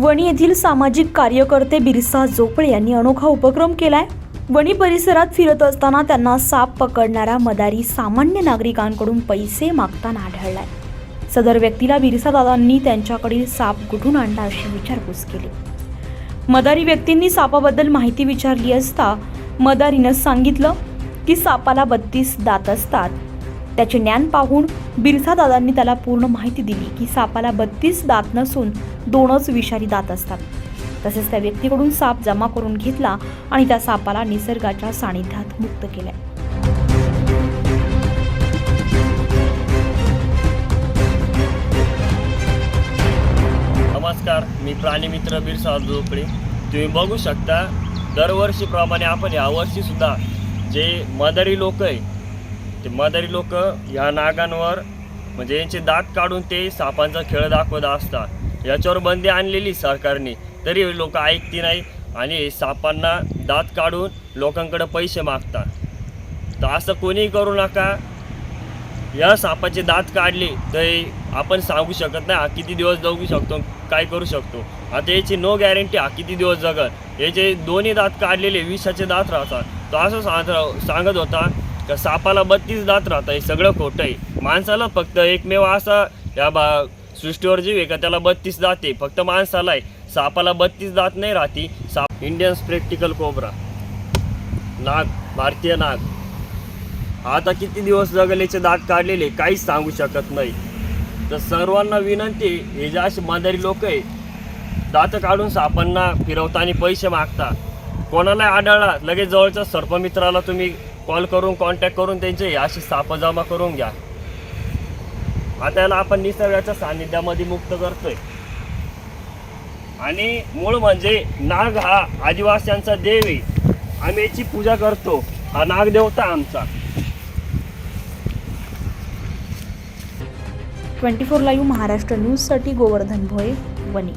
वणी येथील सामाजिक कार्यकर्ते बिरसा झोपळे यांनी अनोखा उपक्रम केलाय. वणी परिसरात फिरत असताना त्यांना साप पकडणारा मदारी सामान्य नागरिकांकडून पैसे मागताना आढळलाय. सदर व्यक्तीला बिरसा दादांनी त्यांच्याकडील साप कुठून आणला अशी विचारपूस केली. मदारी व्यक्तींनी सापाबद्दल माहिती विचारली असता मदारीनं सांगितलं की सापाला बत्तीस दात असतात. त्याचे ज्ञान पाहून बिरसा दादांनी त्याला पूर्ण माहिती दिली की सापाला बत्तीस दात नसून दोनच विषारी दात असतात. तसेच त्या व्यक्तीकडून साप जमा करून घेतला आणि त्या सापाला निसर्गाच्या सानिध्यात मुक्त केल्या. नमस्कार मी प्राणीमित्र बिरसा जोपडे. तुम्ही बघू शकता दरवर्षीप्रमाणे आपण यावर्षी सुद्धा जे मदारी लोक आहे ते मदारी लोक ह्या नागांवर म्हणजे यांचे दात काढून ते सापांचा खेळ दाखवत असतात. याच्यावर बंदी आणलेली सरकारने. तरी लोक ऐकती नाही आणि सापांना दात काढून लोकांकडे पैसे मागतात. तर असं कोणीही करू नका. या सापाचे दात काढले तर आपण सांगू शकत नाही हा किती दिवस जगू शकतो काय करू शकतो. आता याची नो गॅरंटी हा किती दिवस जगत याचे दोन्ही दात काढलेले विषाचे दात राहतात. तर असं सांगत सांगत होता का सापाला बत्तीस दात राहतं हे सगळं खोटं आहे माणसाला फक्त एकमेव असा या बा सृष्टीवर जीव आहे का त्याला बत्तीस दात आहे. फक्त माणसाला आहे. सापाला बत्तीस दात नाही राहती. साप इंडियन स्प्रेक्टिकल कोबरा नाग भारतीय नाग. आता किती दिवस जगलेचे दात काढलेले काहीच सांगू शकत नाही. तर सर्वांना विनंती हे जे असे मदारी लोक आहे दात काढून सापांना फिरवताना पैसे मागता. कोणाला आढळला लगेच जवळच्या सर्पमित्राला तुम्ही कॉल करून कॉन्टॅक्ट करून त्यांचे अशी साप जमा करून घ्या. आता याला आपण निसर्गाच्या सानिध्यामध्ये मुक्त करतोय. आणि मूळ म्हणजे नाग हा आदिवासींचा देव आहे. आम्ही याची पूजा करतो. हा नागदेवता आमचा. ट्वेंटी फोर लाईव्ह महाराष्ट्र न्यूजसाठी गोवर्धन भोये वणी.